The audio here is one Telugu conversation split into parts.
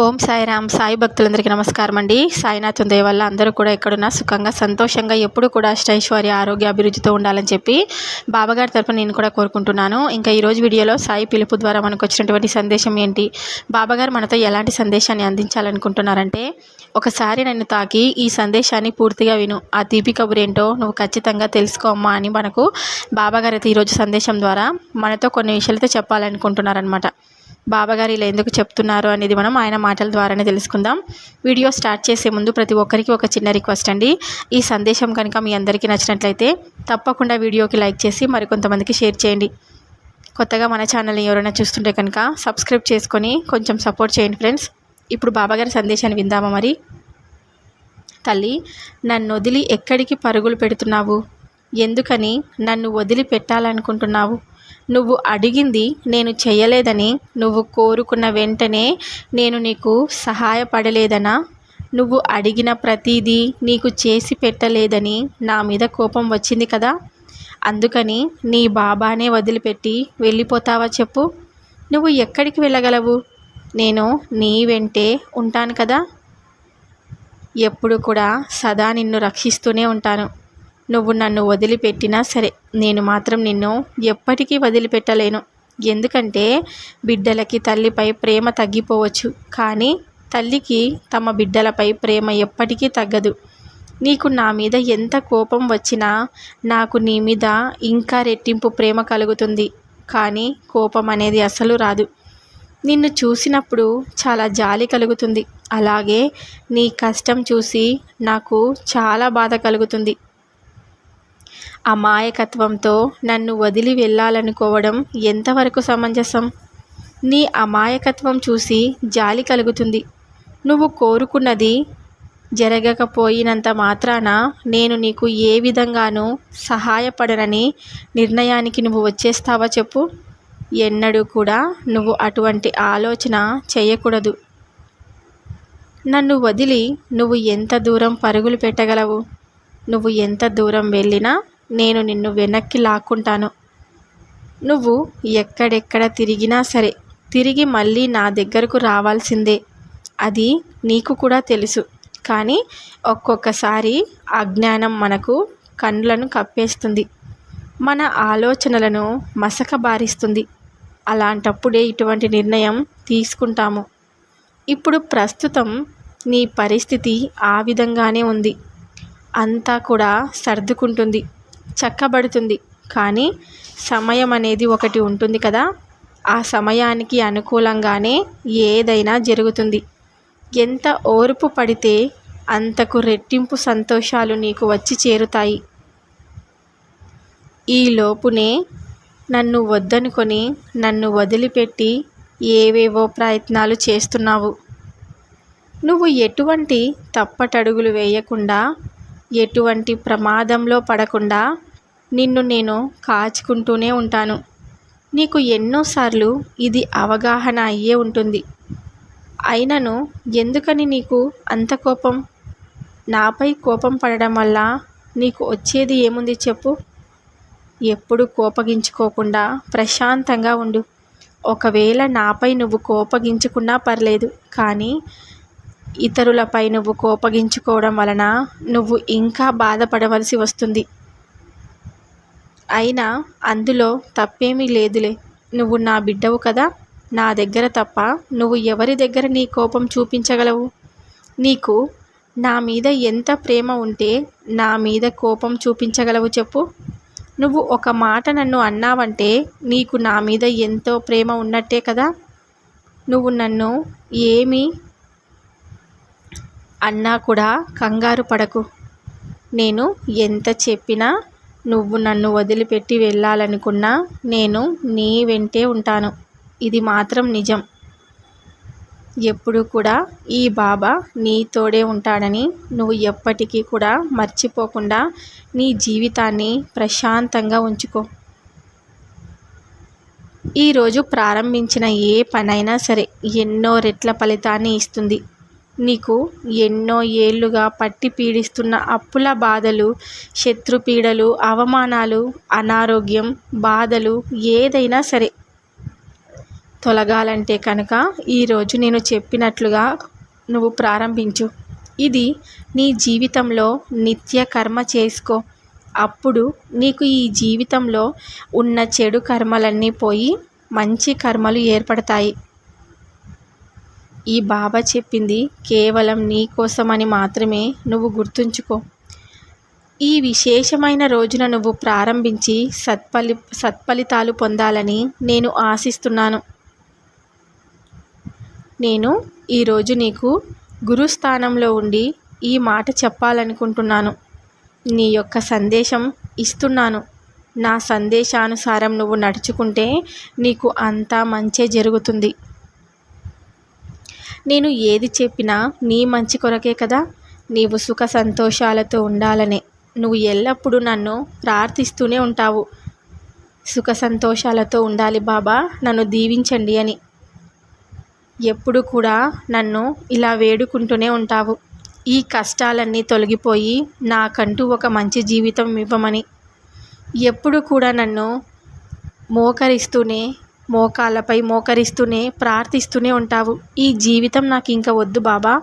ఓం సాయిరామ్ సాయి భక్తులందరికీ నమస్కారం అండి సాయినాథ్ వల్ల అందరూ కూడా ఎక్కడున్నా సుఖంగా సంతోషంగా ఎప్పుడు కూడా అష్టైశ్వర్య ఆరోగ్య అభివృద్ధితో ఉండాలని చెప్పి బాబాగారి తరపున నేను కూడా కోరుకుంటున్నాను. ఇంకా ఈరోజు వీడియోలో సాయి పిలుపు ద్వారా మనకు వచ్చినటువంటి సందేశం ఏంటి? బాబాగారు మనతో ఎలాంటి సందేశాన్ని అందించాలనుకుంటున్నారంటే ఒకసారి నన్ను తాకి ఈ సందేశాన్ని పూర్తిగా విను. ఆ తీపి కబురేంటో నువ్వు ఖచ్చితంగా తెలుసుకోమ్మా అని మనకు బాబాగారు అయితే ఈరోజు సందేశం ద్వారా మనతో కొన్ని విషయాలతో చెప్పాలనుకుంటున్నారనమాట బాబాగారు ఇలా ఎందుకు చెప్తున్నారు అనేది మనం ఆయన మాటల ద్వారానే తెలుసుకుందాం. వీడియో స్టార్ట్ చేసే ముందు ప్రతి ఒక్కరికి ఒక చిన్న రిక్వెస్ట్ అండి. ఈ సందేశం కనుక మీ అందరికీ నచ్చినట్లయితే తప్పకుండా వీడియోకి లైక్ చేసి మరికొంతమందికి షేర్ చేయండి. కొత్తగా మన ఛానల్ని ఎవరైనా చూస్తుంటే కనుక సబ్స్క్రైబ్ చేసుకొని కొంచెం సపోర్ట్ చేయండి ఫ్రెండ్స్. ఇప్పుడు బాబాగారి సందేశాన్ని విందామా మరి? తల్లి నన్ను వదిలి ఎక్కడికి పరుగులు పెడుతున్నావు? ఎందుకని నన్ను వదిలి పెట్టాలనుకుంటున్నావు నువ్వు అడిగింది నేను చేయలేదని నువ్వు కోరుకున్న వెంటనే నేను నీకు సహాయపడలేదనా? నువ్వు అడిగిన ప్రతిదీ నీకు చేసి పెట్టలేదని నా మీద కోపం వచ్చింది కదా? అందుకని నీ బాబానే వదిలిపెట్టి వెళ్ళిపోతావా చెప్పు? నువ్వు ఎక్కడికి వెళ్ళగలవు? నేను నీ వెంటే ఉంటాను కదా? ఎప్పుడు కూడా సదా నిన్ను రక్షిస్తూనే ఉంటాను. నువ్వు నన్ను వదిలిపెట్టినా సరే నేను మాత్రం నిన్ను ఎప్పటికీ వదిలిపెట్టలేను. ఎందుకంటే బిడ్డలకి తల్లిపై ప్రేమ తగ్గిపోవచ్చు కానీ తల్లికి తమ బిడ్డలపై ప్రేమ ఎప్పటికీ తగ్గదు. నీకు నా మీద ఎంత కోపం వచ్చినా నాకు నీ మీద ఇంకా రెట్టింపు ప్రేమ కలుగుతుంది కానీ కోపం అనేది అసలు రాదు. నిన్ను చూసినప్పుడు చాలా జాలి కలుగుతుంది అలాగే నీ కష్టం చూసి నాకు చాలా బాధ కలుగుతుంది. అమాయకత్వంతో నన్ను వదిలి వెళ్ళాలనుకోవడం ఎంతవరకు సమంజసం? నీ అమాయకత్వం చూసి జాలి కలుగుతుంది. నువ్వు కోరుకున్నది జరగకపోయినంత మాత్రాన నేను నీకు ఏ విధంగానూ సహాయపడనని నిర్ణయానికి నువ్వు వచ్చేస్తావా చెప్పు? ఎన్నడూ కూడా నువ్వు అటువంటి ఆలోచన చేయకూడదు. నన్ను వదిలి నువ్వు ఎంత దూరం పరుగులు పెట్టగలవు? నువ్వు ఎంత దూరం వెళ్ళినా నేను నిన్ను వెనక్కి లాక్కుంటాను. నువ్వు ఎక్కడెక్కడ తిరిగినా సరే తిరిగి మళ్ళీ నా దగ్గరకు రావాల్సిందే. అది నీకు కూడా తెలుసు. కానీ ఒక్కొక్కసారి అజ్ఞానం మనకు కండ్లను కప్పేస్తుంది. మన ఆలోచనలను మసకబారిస్తుంది. అలాంటప్పుడే ఇటువంటి నిర్ణయం తీసుకుంటాము. ఇప్పుడు ప్రస్తుతం నీ పరిస్థితి ఆ విధంగానే ఉంది. అంతా కూడా సర్దుకుంటుంది. చక్కబడుతుంది. కానీ సమయం అనేది ఒకటి ఉంటుంది కదా. ఆ సమయానికి అనుకూలంగానే ఏదైనా జరుగుతుంది. ఎంత ఓర్పు పడితే అంతకు రెట్టింపు సంతోషాలు నీకు వచ్చి చేరుతాయి. ఈ లోపునే నన్ను వద్దనుకొని నన్ను వదిలిపెట్టి ఏవేవో ప్రయత్నాలు చేస్తున్నావు. నువ్వు ఎటువంటి తప్పటడుగులు వేయకుండా ఎటువంటి ప్రమాదంలో పడకుండా నిన్ను నేను కాచుకుంటూనే ఉంటాను. నీకు ఎన్నోసార్లు ఇది అవగాహన అయ్యే ఉంటుంది. అయినను ఎందుకని నీకు అంత కోపం? నాపై కోపం పడడం వల్ల నీకు వచ్చేది ఏముంది చెప్పు? ఎప్పుడు కోపగించుకోకుండా ప్రశాంతంగా ఉండు. ఒకవేళ నాపై నువ్వు కోపగించుకున్నా పర్లేదు కానీ ఇతరులపై నువ్వు కోపగించుకోవడం వలన నువ్వు ఇంకా బాధపడవలసి వస్తుంది. అయినా అందులో తప్పేమీ లేదులే. నువ్వు నా బిడ్డవు కదా. నా దగ్గర తప్ప నువ్వు ఎవరి దగ్గర నీ కోపం చూపించగలవు? నీకు నా మీద ఎంత ప్రేమ ఉంటే నా మీద కోపం చూపించగలవు చెప్పు. నువ్వు ఒక మాట నన్ను అన్నావంటే నీకు నా మీద ఎంతో ప్రేమ ఉన్నట్టే కదా. నువ్వు నన్ను ఏమీ అన్నా కూడా కంగారు పడకు. నేను ఎంత చెప్పినా నువ్వు నన్ను వదిలిపెట్టి వెళ్ళాలనుకున్నా నేను నీ వెంటే ఉంటాను. ఇది మాత్రం నిజం. ఎప్పుడు కూడా ఈ బాబా నీతోడే ఉంటాడని నువ్వు ఎప్పటికీ కూడా మర్చిపోకుండా నీ జీవితాన్ని ప్రశాంతంగా ఉంచుకో. ఈరోజు ప్రారంభించిన ఏ పనైనా సరే ఎన్నో రెట్ల ఫలితాన్ని ఇస్తుంది. నీకు ఎన్నో ఏళ్ళుగా పట్టి పీడిస్తున్న అప్పుల బాధలు శత్రుపీడలు అవమానాలు అనారోగ్యం బాధలు ఏదైనా సరే. తొలగాలంటే కనుక ఈరోజు నేను చెప్పినట్లుగా నువ్వు ప్రారంభించు. ఇది నీ జీవితంలో నిత్య కర్మ చేసుకో. అప్పుడు నీకు ఈ జీవితంలో ఉన్న చెడు కర్మలన్నీ పోయి మంచి కర్మలు ఏర్పడతాయి. ఈ బాబా చెప్పింది కేవలం నీ కోసమని మాత్రమే నువ్వు గుర్తుంచుకో. ఈ విశేషమైన రోజున నువ్వు ప్రారంభించి సత్ఫలి సత్ఫలితాలు పొందాలని నేను ఆశిస్తున్నాను. నేను ఈరోజు నీకు గురుస్థానంలో ఉండి ఈ మాట చెప్పాలనుకుంటున్నాను. నీ యొక్క సందేశం ఇస్తున్నాను. నా సందేశానుసారం నువ్వు నడుచుకుంటే నీకు అంతా మంచే జరుగుతుంది. నేను ఏది చెప్పినా నీ మంచి కొరకే కదా. నీవు సుఖ సంతోషాలతో ఉండాలనే. నువ్వు ఎల్లప్పుడూ నన్ను ప్రార్థిస్తూనే ఉంటావు. సుఖ సంతోషాలతో ఉండాలి బాబా నన్ను దీవించండి అని. ఎప్పుడు కూడా నన్ను ఇలా వేడుకుంటూనే ఉంటావు. ఈ కష్టాలన్నీ తొలగిపోయి నాకంటూ ఒక మంచి జీవితం ఇవ్వమని. ఎప్పుడు కూడా నన్ను మోకరిస్తూనే మోకాళ్ళపై మోకరిస్తూనే ప్రార్థిస్తూనే ఉంటావు. ఈ జీవితం నాకు ఇంకా వద్దు బాబా.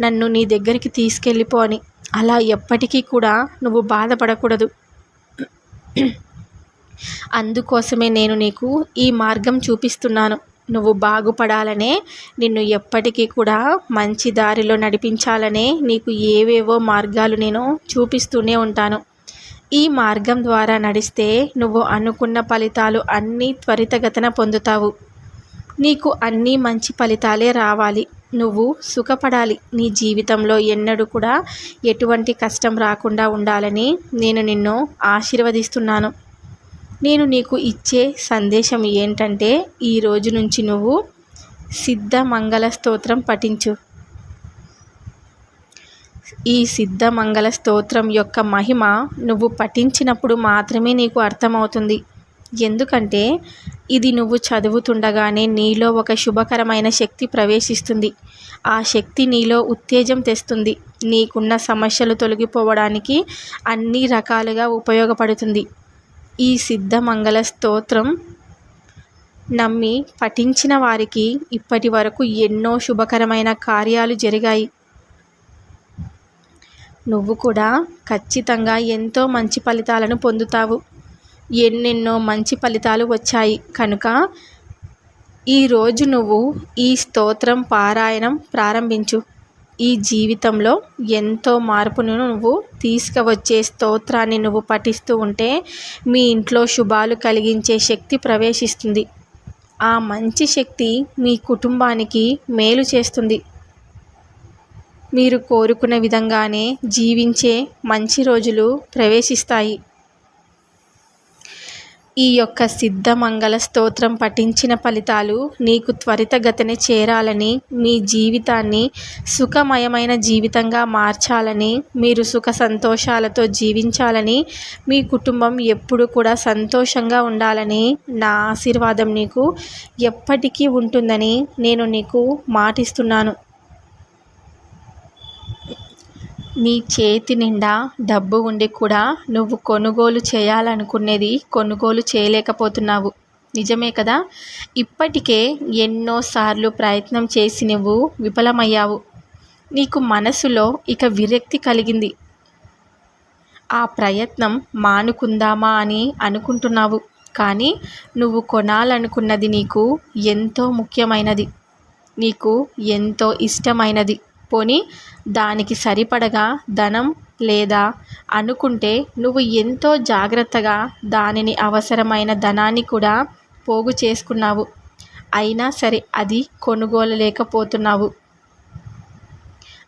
నన్ను నీ దగ్గరికి తీసుకెళ్ళిపో అని. అలా ఎప్పటికీ కూడా నువ్వు బాధపడకూడదు. అందుకోసమే నేను నీకు ఈ మార్గం చూపిస్తున్నాను. నువ్వు బాగుపడాలనే నిన్ను ఎప్పటికీ కూడా మంచి దారిలో నడిపించాలనే నీకు ఏవేవో మార్గాలు నేను చూపిస్తూనే ఉంటాను. ఈ మార్గం ద్వారా నడిస్తే నువ్వు అనుకున్న ఫలితాలు అన్నీ త్వరితగతన పొందుతావు. నీకు అన్నీ మంచి ఫలితాలే రావాలి. నువ్వు సుఖపడాలి. నీ జీవితంలో ఎన్నడూ కూడా ఎటువంటి కష్టం రాకుండా ఉండాలని నేను నిన్ను ఆశీర్వదిస్తున్నాను. నేను నీకు ఇచ్చే సందేశం ఏంటంటే ఈ రోజు నుంచి నువ్వు సిద్ధ మంగళ స్తోత్రం పఠించు. ఈ సిద్ధమంగళ స్తోత్రం యొక్క మహిమ నువ్వు పఠించినప్పుడు మాత్రమే నీకు అర్థమవుతుంది. ఎందుకంటే ఇది నువ్వు చదువుతుండగానే నీలో ఒక శుభకరమైన శక్తి ప్రవేశిస్తుంది. ఆ శక్తి నీలో ఉత్తేజం తెస్తుంది. నీకున్న సమస్యలు తొలగిపోవడానికి అన్ని రకాలుగా ఉపయోగపడుతుంది. ఈ సిద్ధమంగళ స్తోత్రం నమ్మి పఠించిన వారికి ఇప్పటి వరకు ఎన్నో శుభకరమైన కార్యాలు జరిగాయి. నువ్వు కూడా ఖచ్చితంగా ఎంతో మంచి ఫలితాలను పొందుతావు. ఎన్నెన్నో మంచి ఫలితాలు వచ్చాయి. కనుక ఈరోజు నువ్వు ఈ స్తోత్రం పారాయణం ప్రారంభించు. ఈ జీవితంలో ఎంతో మార్పును నువ్వు తీసుకువచ్చే స్తోత్రాన్ని నువ్వు పఠిస్తూ ఉంటే మీ ఇంట్లో శుభాలు కలిగించే శక్తి ప్రవేశిస్తుంది. ఆ మంచి శక్తి మీ కుటుంబానికి మేలు చేస్తుంది. మీరు కోరుకున్న విధంగానే జీవించే మంచి రోజులు ప్రవేశిస్తాయి. ఈ యొక్క సిద్ధ మంగళ స్తోత్రం పఠించిన ఫలితాలు నీకు త్వరితగతిన చేరాలని మీ జీవితాన్ని సుఖమయమైన జీవితంగా మార్చాలని మీరు సుఖ సంతోషాలతో జీవించాలని మీ కుటుంబం ఎప్పుడు కూడా సంతోషంగా ఉండాలని నా ఆశీర్వాదం నీకు ఎప్పటికీ ఉంటుందని నేను నీకు మాటిస్తున్నాను. నీ చేతి నిండా డబ్బు ఉండి కూడా నువ్వు కొనుగోలు చేయాలనుకునేది కొనుగోలు చేయలేకపోతున్నావు. నిజమే కదా? ఇప్పటికే ఎన్నోసార్లు ప్రయత్నం చేసి నువ్వు విఫలమయ్యావు. నీకు మనసులో ఇక విరక్తి కలిగింది. ఆ ప్రయత్నం మానుకుందామా అని అనుకుంటున్నావు. కానీ నువ్వు కొనాలనుకున్నది నీకు ఎంతో ముఖ్యమైనది. నీకు ఎంతో ఇష్టమైనది. పోని దానికి సరిపడగా ధనం లేదా అనుకుంటే నువ్వు ఎంతో జాగ్రత్తగా దానిని అవసరమైన ధనాన్ని కూడా పోగు చేసుకున్నావు. అయినా సరే అది కొనుగోలలేకపోతున్నావు.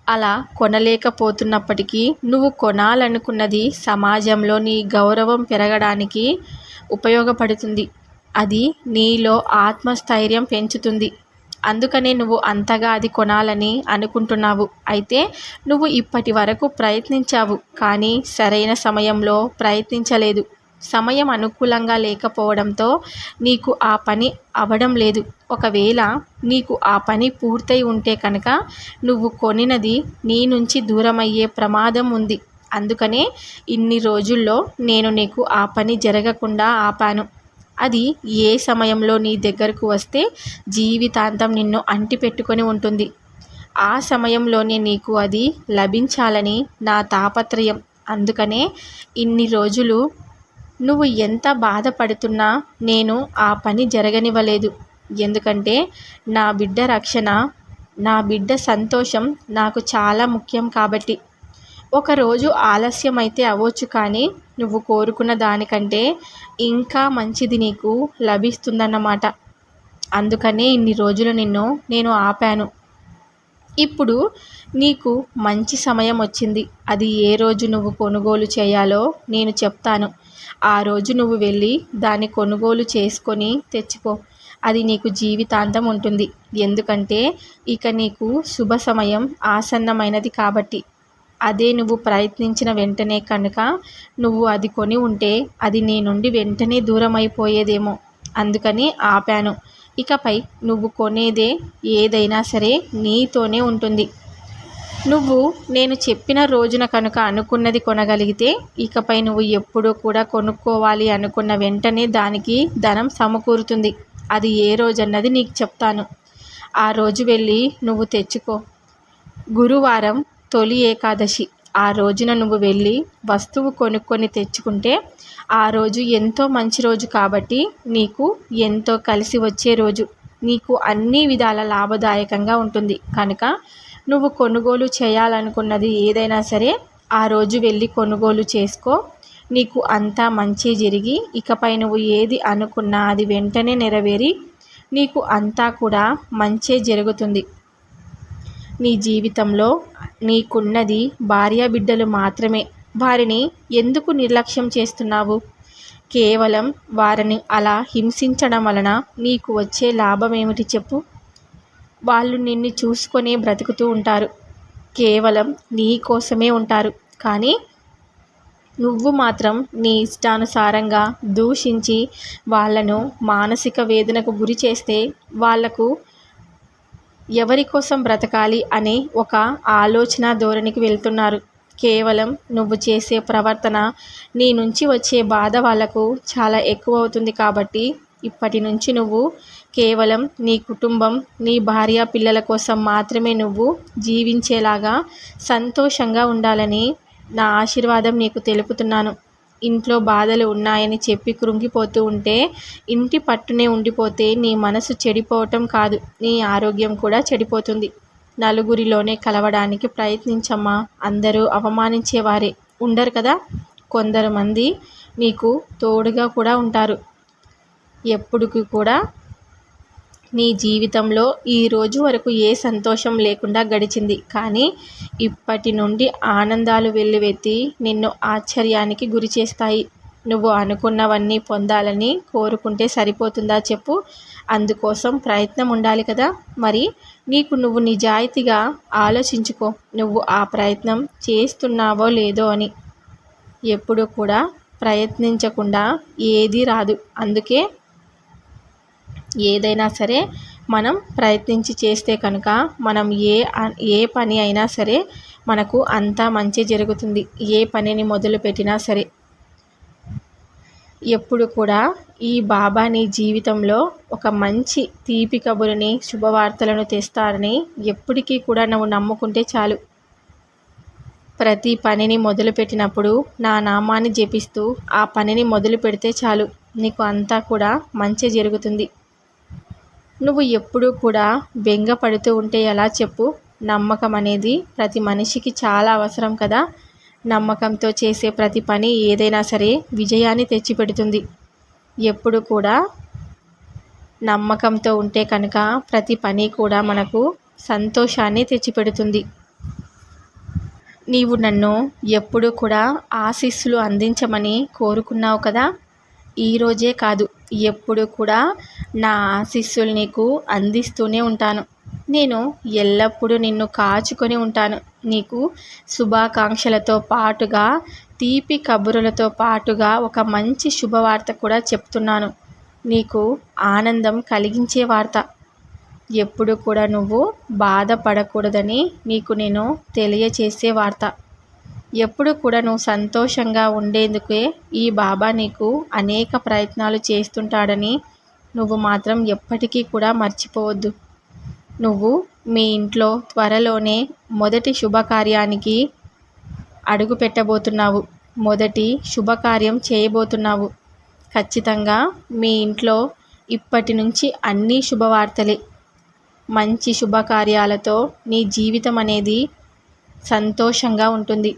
అలా కొనలేకపోతున్నప్పటికీ నువ్వు కొనాలనుకున్నది సమాజంలో నీ గౌరవం పెరగడానికి ఉపయోగపడుతుంది. అది నీలో ఆత్మస్థైర్యం పెంచుతుంది. అందుకనే నువ్వు అంతగా అది కొనాలని అనుకుంటున్నావు. అయితే నువ్వు ఇప్పటి వరకు ప్రయత్నించావు కానీ సరైన సమయంలో ప్రయత్నించలేదు. సమయం అనుకూలంగా లేకపోవడంతో నీకు ఆ పని అవడం లేదు. ఒకవేళ నీకు ఆ పని పూర్తయి ఉంటే కనుక నువ్వు కొనినది నీ నుంచి దూరమయ్యే ప్రమాదం ఉంది. అందుకనే ఇన్ని రోజుల్లో నేను నీకు ఆ పని జరగకుండా ఆపాను. అది ఏ సమయంలో నీ దగ్గరకు వస్తే జీవితాంతం నిన్ను అంటిపెట్టుకొని ఉంటుంది. ఆ సమయంలోనే నీకు అది లభించాలని నా తాపత్రయం. అందుకనే ఇన్ని రోజులు నువ్వు ఎంత బాధపడుతున్నా నేను ఆ పని జరగనివ్వలేదు. ఎందుకంటే నా బిడ్డ రక్షణ నా బిడ్డ సంతోషం నాకు చాలా ముఖ్యం కాబట్టి. ఒకరోజు ఆలస్యం అయితే అవ్వచ్చు కానీ నువ్వు కోరుకున్న దానికంటే ఇంకా మంచిది నీకు లభిస్తుందన్నమాట. అందుకనే ఇన్ని రోజులు నిన్ను నేను ఆపాను. ఇప్పుడు నీకు మంచి సమయం వచ్చింది. అది ఏ రోజు నువ్వు కొనుగోలు చేయాలో నేను చెప్తాను. ఆ రోజు నువ్వు వెళ్ళి దాన్ని కొనుగోలు చేసుకొని తెచ్చుకో. అది నీకు జీవితాంతం ఉంటుంది. ఎందుకంటే ఇక నీకు శుభ సమయం ఆసన్నమైనది కాబట్టి. అదే నువ్వు ప్రయత్నించిన వెంటనే కనుక నువ్వు అది కొని ఉంటే అది నీ నుండి వెంటనే దూరం అయిపోయేదేమో అందుకని ఆపాను. ఇకపై నువ్వు కొనేదే ఏదైనా సరే నీతోనే ఉంటుంది. నువ్వు నేను చెప్పిన రోజున కనుక అనుకున్నది కొనగలిగితే ఇకపై నువ్వు ఎప్పుడూ కూడా కొనుక్కోవాలి అనుకున్న వెంటనే దానికి ధనం సమకూరుతుంది. అది ఏ రోజన్నది నీకు చెప్తాను. ఆ రోజు వెళ్ళి నువ్వు తెచ్చుకో. గురువారం తొలి ఏకాదశి. ఆ రోజున నువ్వు వెళ్ళి వస్తువు కొనుక్కొని తెచ్చుకుంటే ఆ రోజు ఎంతో మంచి రోజు కాబట్టి నీకు ఎంతో కలిసి వచ్చే రోజు. నీకు అన్ని విధాల లాభదాయకంగా ఉంటుంది. కనుక నువ్వు కొనుగోలు చేయాలనుకున్నది ఏదైనా సరే ఆ రోజు వెళ్ళి కొనుగోలు చేసుకో. నీకు అంతా మంచి జరిగి ఇకపై నువ్వు ఏది అనుకున్నా అది వెంటనే నెరవేరి నీకు అంతా కూడా మంచే జరుగుతుంది. నీ జీవితంలో నీకున్నది భార్య బిడ్డలు మాత్రమే. వారిని ఎందుకు నిర్లక్ష్యం చేస్తున్నావు? కేవలం వారిని అలా హింసించడం వలన నీకు వచ్చే లాభం ఏమిటి చెప్పు? వాళ్ళు నిన్ను చూసుకొనే బ్రతుకుతూ ఉంటారు. కేవలం నీ కోసమే ఉంటారు. కానీ నువ్వు మాత్రం నీ ఇష్టానుసారంగా దూషించి వాళ్ళను మానసిక వేదనకు గురి చేస్తే వాళ్ళకు ఎవరి కోసం బ్రతకాలి అనే ఒక ఆలోచన ధోరణికి వెళ్తున్నారు. కేవలం నువ్వు చేసే ప్రవర్తన నీ నుంచి వచ్చే బాధ వాళ్ళకు చాలా ఎక్కువ అవుతుంది కాబట్టి ఇప్పటి నుంచి నువ్వు కేవలం నీ కుటుంబం నీ భార్య పిల్లల కోసం మాత్రమే నువ్వు జీవించేలాగా సంతోషంగా ఉండాలని నా ఆశీర్వాదం నీకు తెలుపుతున్నాను. ఇంట్లో బాధలు ఉన్నాయని చెప్పి కృంగిపోతూ ఉంటే ఇంటి పట్టునే ఉండిపోతే నీ మనసు చెడిపోవటం కాదు నీ ఆరోగ్యం కూడా చెడిపోతుంది. నలుగురిలోనే కలవడానికి ప్రయత్నించమ్మా. అందరూ అవమానించేవారే. ఉండరు కదా? కొందరు మంది నీకు తోడుగా కూడా ఉంటారు. ఎప్పుడుకి కూడా నీ జీవితంలో ఈ రోజు వరకు ఏ సంతోషం లేకుండా గడిచింది. కానీ ఇప్పటి నుండి ఆనందాలు వెల్లువెత్తి నిన్ను ఆశ్చర్యానికి గురి చేస్తాయి. నువ్వు అనుకున్నవన్నీ పొందాలని కోరుకుంటే సరిపోతుందా చెప్పు. అందుకోసం ప్రయత్నం ఉండాలి కదా. మరి నీకు నువ్వు నిజాయితీగా ఆలోచించుకో. నువ్వు ఆ ప్రయత్నం చేస్తున్నావో లేదో అని. ఎప్పుడు కూడా ప్రయత్నించకుండా ఏదీ రాదు. అందుకే ఏదైనా సరే మనం ప్రయత్నించి చేస్తే కనుక మనం ఏ ఏ పని అయినా సరే మనకు అంతా మంచి జరుగుతుంది. ఏ పనిని మొదలుపెట్టినా సరే. ఎప్పుడు కూడా ఈ బాబా నీ జీవితంలో ఒక మంచి తీపి కబురుని శుభవార్తలను తెస్తారని ఎప్పటికీ కూడా నువ్వు నమ్ముకుంటే చాలు. ప్రతి పనిని మొదలుపెట్టినప్పుడు నా నామాన్ని జపిస్తూ ఆ పనిని మొదలు పెడితే చాలు. నీకు అంతా కూడా మంచి జరుగుతుంది. నువ్వు ఎప్పుడూ కూడా బెంగ పడుతూ ఉంటే ఎలా చెప్పు? నమ్మకం అనేది ప్రతి మనిషికి చాలా అవసరం కదా. నమ్మకంతో చేసే ప్రతి పని ఏదైనా సరే విజయాన్ని తెచ్చిపెడుతుంది. ఎప్పుడు కూడా నమ్మకంతో ఉంటే కనుక ప్రతి పని కూడా మనకు సంతోషాన్ని తెచ్చిపెడుతుంది. నీవు నన్ను ఎప్పుడు కూడా ఆశీస్సులు అందించమని కోరుకున్నావు కదా? ఈరోజే కాదు. ఎప్పుడు కూడా నా ఆశీస్సులు నీకు అందిస్తూనే ఉంటాను. నేను ఎల్లప్పుడూ నిన్ను కాచుకొని ఉంటాను. నీకు శుభాకాంక్షలతో పాటుగా తీపి కబురులతో పాటుగా ఒక మంచి శుభవార్త కూడా చెప్తున్నాను. నీకు ఆనందం కలిగించే వార్త. ఎప్పుడు కూడా నువ్వు బాధపడకూడదని నీకు నేను తెలియచేసే వార్త. ఎప్పుడు కూడా నువ్వు సంతోషంగా ఉండేందుకే ఈ బాబా నీకు అనేక ప్రయత్నాలు చేస్తుంటాడని నువ్వు మాత్రం ఎప్పటికీ కూడా మర్చిపోవద్దు. నువ్వు మీ ఇంట్లో త్వరలోనే మొదటి శుభకార్యానికి అడుగు పెట్టబోతున్నావు. మొదటి శుభకార్యం చేయబోతున్నావు. ఖచ్చితంగా మీ ఇంట్లో ఇప్పటి నుంచి అన్ని శుభవార్తలే. మంచి శుభకార్యాలతో నీ జీవితం అనేది సంతోషంగా ఉంటుంది.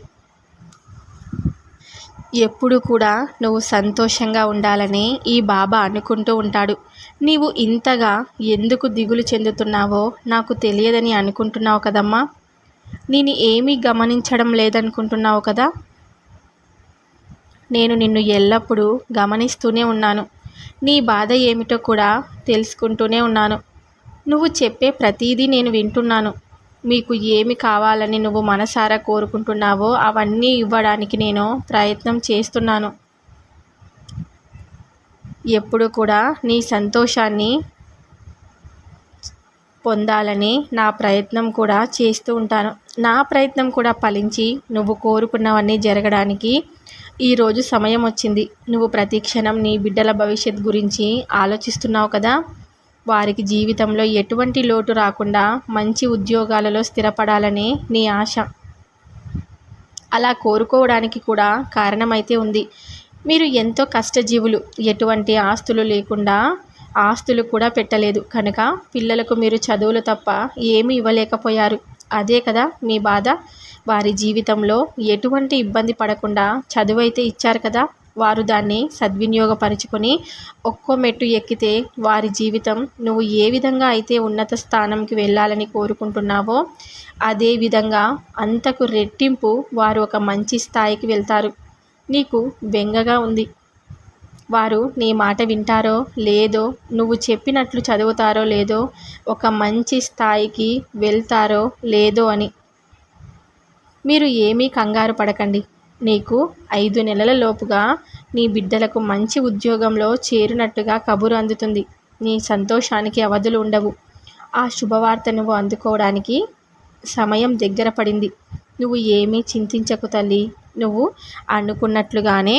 ఎప్పుడు కూడా నువ్వు సంతోషంగా ఉండాలని ఈ బాబా అనుకుంటూ ఉంటాడు. నీవు ఇంతగా ఎందుకు దిగులు చెందుతున్నావో నాకు తెలియదని అనుకుంటున్నావు కదమ్మా. నేను ఏమీ గమనించడం లేదనుకుంటున్నావు కదా. నేను నిన్ను ఎల్లప్పుడూ గమనిస్తూనే ఉన్నాను. నీ బాధ ఏమిటో కూడా తెలుసుకుంటూనే ఉన్నాను. నువ్వు చెప్పే ప్రతీదీ నేను వింటున్నాను. మీకు ఏమి కావాలని నువ్వు మనసారా కోరుకుంటున్నావో అవన్నీ ఇవ్వడానికి నేను ప్రయత్నం చేస్తున్నాను. ఎప్పుడు కూడా నీ సంతోషాన్ని పొందాలని నా ప్రయత్నం కూడా చేస్తూ ఉంటాను. నా ప్రయత్నం కూడా ఫలించి నువ్వు కోరుకున్నవన్నీ జరగడానికి ఈరోజు సమయం వచ్చింది. నువ్వు ప్రతి క్షణం నీ బిడ్డల భవిష్యత్ గురించి ఆలోచిస్తున్నావు కదా? వారికి జీవితంలో ఎటువంటి లోటు రాకుండా మంచి ఉద్యోగాలలో స్థిరపడాలని నీ ఆశ. అలా కోరుకోవడానికి కూడా కారణమైతే ఉంది. మీరు ఎంతో కష్టజీవులు. ఎటువంటి ఆస్తులు లేకుండా ఆస్తులు కూడా పెట్టలేదు. కనుక పిల్లలకు మీరు చదువులు తప్ప ఏమీ ఇవ్వలేకపోయారు. అదే కదా మీ బాధ. వారి జీవితంలో ఎటువంటి ఇబ్బంది పడకుండా చదువు అయితే ఇచ్చారు కదా. వారు దాన్ని సద్వినియోగపరుచుకొని ఒక్కో మెట్టు ఎక్కితే వారి జీవితం నువ్వు ఏ విధంగా అయితే ఉన్నత స్థానంకి వెళ్ళాలని కోరుకుంటున్నావో అదే విధంగా అంతకు రెట్టింపు వారు ఒక మంచి స్థాయికి వెళ్తారు. నీకు బెంగగా ఉంది. వారు నీ మాట వింటారో లేదో నువ్వు చెప్పినట్లు చదువుతారో లేదో ఒక మంచి స్థాయికి వెళ్తారో లేదో అని. మీరు ఏమీ కంగారు పడకండి. నీకు ఐదు నెలల లోపుగా నీ బిడ్డలకు మంచి ఉద్యోగంలో చేరినట్టుగా కబురు అందుతుంది. నీ సంతోషానికి అవధులు ఉండవు. ఆ శుభవార్త నువ్వు అందుకోవడానికి సమయం దగ్గర పడింది. నువ్వు ఏమీ చింతించకు తల్లి. నువ్వు అనుకున్నట్లుగానే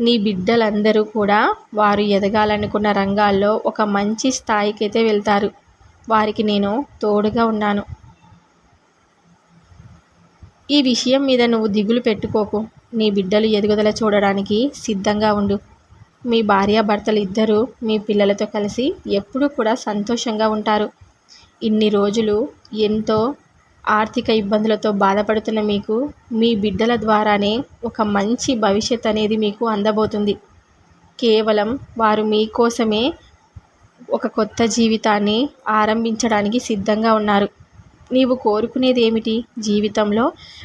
నీ బిడ్డలందరూ కూడా వారు ఎదగాలనుకున్న రంగాల్లో ఒక మంచి స్థాయికైతే వెళ్తారు. వారికి నేను తోడుగా ఉన్నాను. ఈ విషయం మీద నువ్వు దిగులు పెట్టుకోకు. నీ బిడ్డలు ఎదుగుదల చూడడానికి సిద్ధంగా ఉండు. మీ భార్యాభర్తలు ఇద్దరూ మీ పిల్లలతో కలిసి ఎప్పుడూ కూడా సంతోషంగా ఉంటారు. ఇన్ని రోజులు ఎంతో ఆర్థిక ఇబ్బందులతో బాధపడుతున్న మీకు మీ బిడ్డల ద్వారానే ఒక మంచి భవిష్యత్ అనేది మీకు అందబోతుంది. కేవలం వారు మీకోసమే ఒక కొత్త జీవితాన్ని ఆరంభించడానికి సిద్ధంగా ఉన్నారు. నీవు కోరుకునేది ఏమిటి జీవితంలో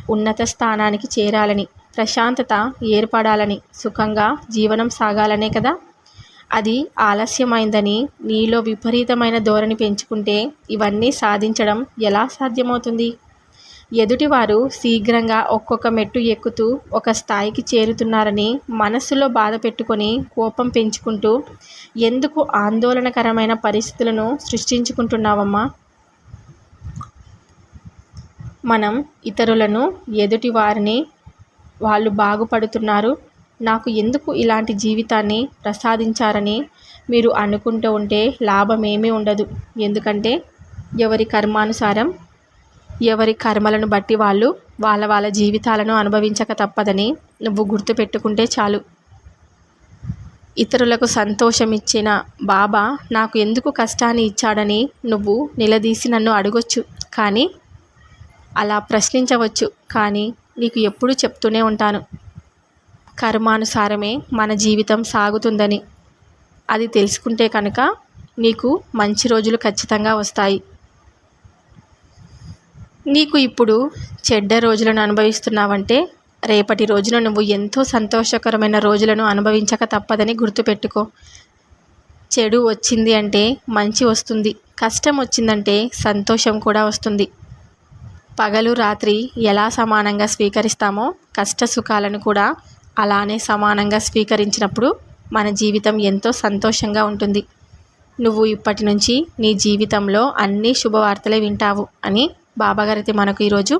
ఉన్నత స్థానానికి చేరాలని ప్రశాంతత ఏర్పడాలని సుఖంగా జీవనం సాగాలనే కదా? అది ఆలస్యమైందని నీలో విపరీతమైన ధోరణి పెంచుకుంటే ఇవన్నీ సాధించడం ఎలా సాధ్యమవుతుంది? ఎదుటివారు శీఘ్రంగా ఒక్కొక్క మెట్టు ఎక్కుతూ ఒక స్థాయికి చేరుతున్నారని మనస్సులో బాధ పెట్టుకొని కోపం పెంచుకుంటూ ఎందుకు ఆందోళనకరమైన పరిస్థితులను సృష్టించుకుంటున్నావమ్మా? మనం ఇతరులను ఎదుటి వారిని వాళ్ళు బాగుపడుతున్నారు. నాకు ఎందుకు ఇలాంటి జీవితాన్ని ప్రసాదించారని మీరు అనుకుంటూ ఉంటే లాభం ఏమీ ఉండదు. ఎందుకంటే ఎవరి కర్మానుసారం ఎవరి కర్మలను బట్టి వాళ్ళు వాళ్ళ వాళ్ళ జీవితాలను అనుభవించక తప్పదని నువ్వు గుర్తుపెట్టుకుంటే చాలు. ఇతరులకు సంతోషం ఇచ్చిన బాబా నాకు ఎందుకు కష్టాన్ని ఇచ్చాడని నువ్వు నిలదీసి నన్ను అడగొచ్చు. కానీ అలా ప్రశ్నించవచ్చు. కానీ నీకు ఎప్పుడు చెప్తూనే ఉంటాను. కర్మానుసారమే మన జీవితం సాగుతుందని. అది తెలుసుకుంటే కనుక నీకు మంచి రోజులు ఖచ్చితంగా వస్తాయి. నీకు ఇప్పుడు చెడ్డ రోజులను అనుభవిస్తున్నావంటే రేపటి రోజున నువ్వు ఎంతో సంతోషకరమైన రోజులను అనుభవించక తప్పదని గుర్తుపెట్టుకో. చెడు వచ్చింది అంటే మంచి వస్తుంది. కష్టం వచ్చిందంటే సంతోషం కూడా వస్తుంది. పగలు రాత్రి ఎలా సమానంగా స్వీకరిస్తామో కష్ట సుఖాలను కూడా అలానే సమానంగా స్వీకరించినప్పుడు మన జీవితం ఎంతో సంతోషంగా ఉంటుంది. నువ్వు ఇప్పటి నుంచి నీ జీవితంలో అన్ని శుభవార్తలే వింటావు అని బాబాగారైతే మనకు ఈరోజు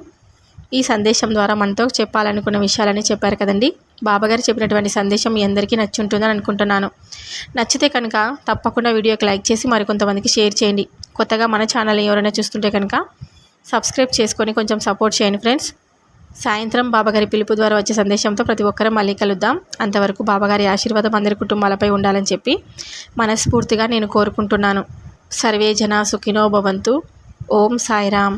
ఈ సందేశం ద్వారా మనతో చెప్పాలనుకున్న విషయాలని చెప్పారు కదండి. బాబాగారు చెప్పినటువంటి సందేశం మీ అందరికీ నచ్చుంటుందని అనుకుంటున్నాను. నచ్చితే కనుక తప్పకుండా వీడియోకి లైక్ చేసి మరికొంతమందికి షేర్ చేయండి. కొత్తగా మన ఛానల్ ఎవరైనా చూస్తుంటే కనుక సబ్స్క్రైబ్ చేసుకొని కొంచెం సపోర్ట్ చేయండి ఫ్రెండ్స్. సాయంత్రం బాబాగారి పిలుపు ద్వారా వచ్చే సందేశంతో ప్రతి ఒక్కరూ మళ్ళీ కలుద్దాం. అంతవరకు బాబాగారి ఆశీర్వాదం అందరి కుటుంబాలపై ఉండాలని చెప్పి మనస్ఫూర్తిగా నేను కోరుకుంటున్నాను. సర్వే జన సుఖినో భవంతు. ఓం సాయిరామ్.